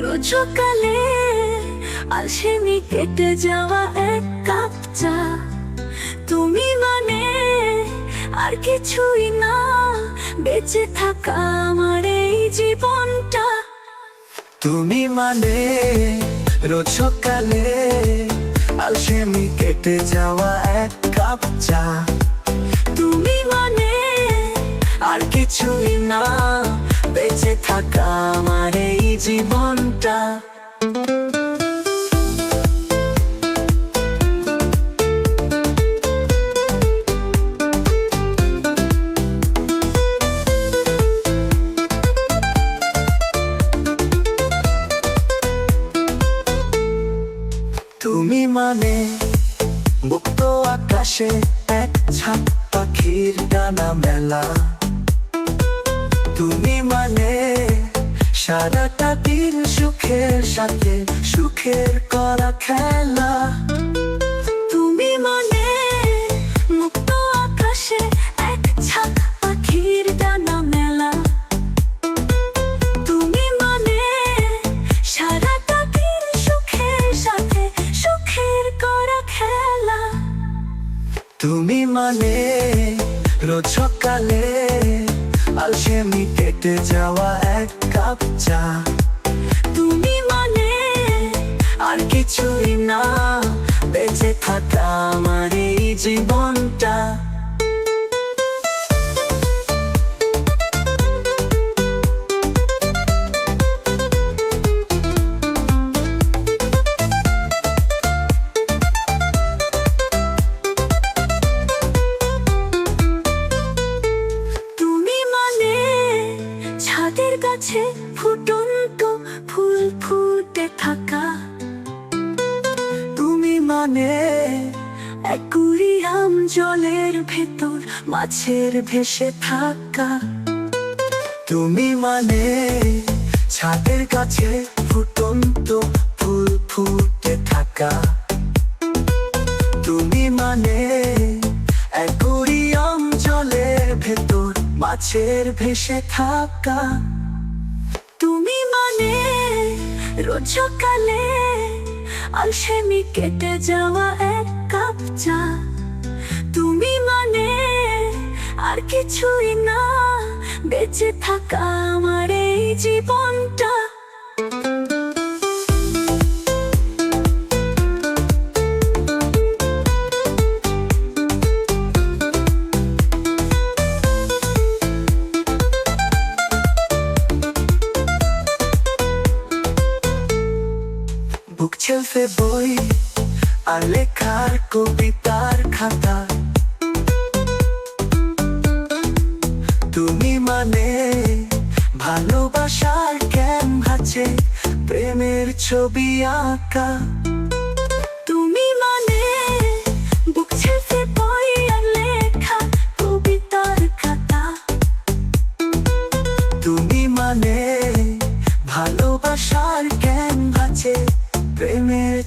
সকালে আলসেমি কেটে যাওয়া এক কাপ চা। তুমি মানে আর কিছুই না বেঁচে থাকা আমার এই জীবনটা। তুমি মানে রোজ সকালে আলসেমি কেটে যাওয়া এক কাপ চা। তুমি মানে আর কিছুই না বেঁচে থাকা আমার জীবনটা। তুমি মানে মুক্ত আকাশে এক ছাপ পাখির ডানা মেলা। তুমি মানে সারাটা দিন সুখের সাথে, সুখের করা খেলা। তুমি মানে মুক্ত আকাশে এক ছাক পাখির ডানা মেলা। তুমি মানে সারাটা দিন সুখের সাথে, সুখের করা খেলা। তুমি মানে রোজ সকালে আলসেমি কেটে যাওয়া এক কাপ চা। তুমি মানে আর কিছুই না, বেঁচে থাকা আমার এই জীবনটা। ছাদের কাছে ফুটন্ত ফুল ফুটে থাকা। তুমি মানে অ্যাকুরিয়াম জলের ভেতর, মাছের ভেসে থাকা। তুমি মানে ছাদের কাছে ফুটন্ত ফুল ফুটে থাকা। মাছের ভেসে থাকা। তুমি মানে রোজ কালে আলসেমি কেটে যাওয়া এক কাপ চা। তুমি মানে আর কিছুই না, বেঁচে থাকা আমার এই জীবনটা। বুক বই আর লেখার কবিতার খাতা। তুমি মানে ভালোবাসার ক্যানভাসে প্রেমের ছবি আঁকা।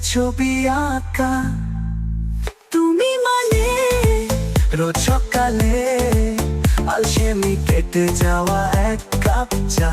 ছবি আঁকা। তুমি মানে রোজ সকালে আলসেমি কেটে যাওয়া এক কাপ চা।